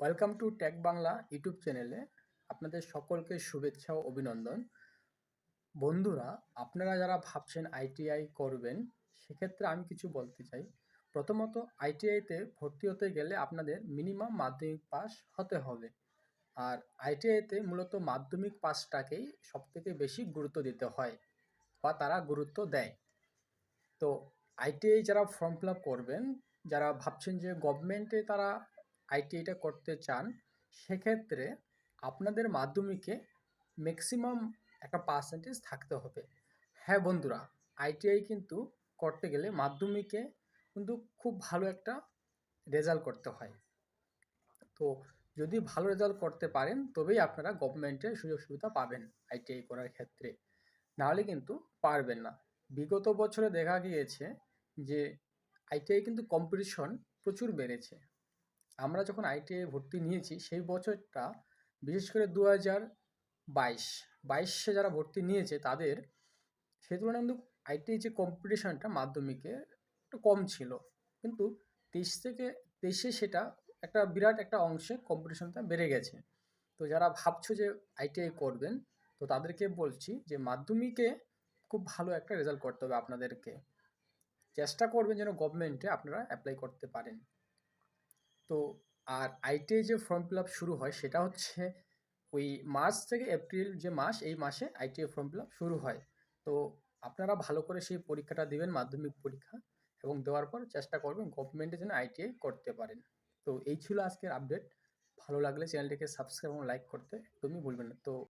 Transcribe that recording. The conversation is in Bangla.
Welcome to tech Bangla YouTube চ্যানেলে আপনাদের সকলকে শুভেচ্ছা ও অভিনন্দন। বন্ধুরা, আপনারা যারা ভাবছেন আইটিআই করবেন, সেক্ষেত্রে আমি কিছু বলতে চাই। প্রথমত আইটিআইতে ভর্তি হতে গেলে আপনাদের মিনিমাম মাধ্যমিক পাস হতে হবে। আর আইটিআইতে মূলত মাধ্যমিক পাসটাকেই সবথেকে বেশি গুরুত্ব দিতে হয় বা তারা গুরুত্ব দেয়। তো আইটিআই যারা ফর্ম ফিল করবেন, যারা ভাবছেন যে গভর্নমেন্টে তারা আইটিআইটা করতে চান, সেক্ষেত্রে আপনাদের মাধ্যমিকে ম্যাক্সিমাম একটা পার্সেন্টেজ থাকতে হবে। হ্যাঁ বন্ধুরা, আইটিআই কিন্তু করতে গেলে মাধ্যমিকে কিন্তু খুব ভালো একটা রেজাল্ট করতে হয়। তো যদি ভালো রেজাল্ট করতে পারেন, তবেই আপনারা গভর্নমেন্টের সুযোগ সুবিধা পাবেন আইটিআই করার ক্ষেত্রে। নাহলে কিন্তু পারবেন না। বিগত বছরে দেখা গিয়েছে যে, আইটিআই কিন্তু কম্পিটিশন প্রচুর বেড়েছে। আমরা যখন আইটিআই ভর্তি নিয়েছি, সেই বছরটা বিশেষ করে দু হাজার বাইশ, বাইশে যারা ভর্তি নিয়েছে তাদের, সে তুলনায় কিন্তু আইটিআই যে কম্পিটিশনটা মাধ্যমিকে একটু কম ছিল। কিন্তু তেইশ থেকে, তেইশে সেটা একটা বিরাট একটা অংশে কম্পিটিশনটা বেড়ে গেছে। তো যারা ভাবছ যে আইটিআই করবেন, তো তাদেরকে বলছি যে মাধ্যমিকে খুব ভালো একটা রেজাল্ট করতে হবে আপনাদেরকে। চেষ্টা করবেন যেন গভর্নমেন্টে আপনারা অ্যাপ্লাই করতে পারেন। তো আর আইটিআই যে ফর্ম ফিল আপ শুরু হয় সেটা হচ্ছে ওই মার্চ থেকে এপ্রিল যে মাস, এই মাসে আইটিআই ফর্ম ফিল আপ শুরু হয়। তো আপনারা ভালো করে সেই পরীক্ষাটা দিবেন, মাধ্যমিক পরীক্ষা, এবং দেওয়ার পর চেষ্টা করবেন গভর্নমেন্টের জন্য আইটিআই করতে পারেন। তো এই ছিল আজকের আপডেট ভালো লাগলে চ্যানেলটিকে সাবস্ক্রাইব এবং লাইক করতে একদমই ভুলবেন না। তো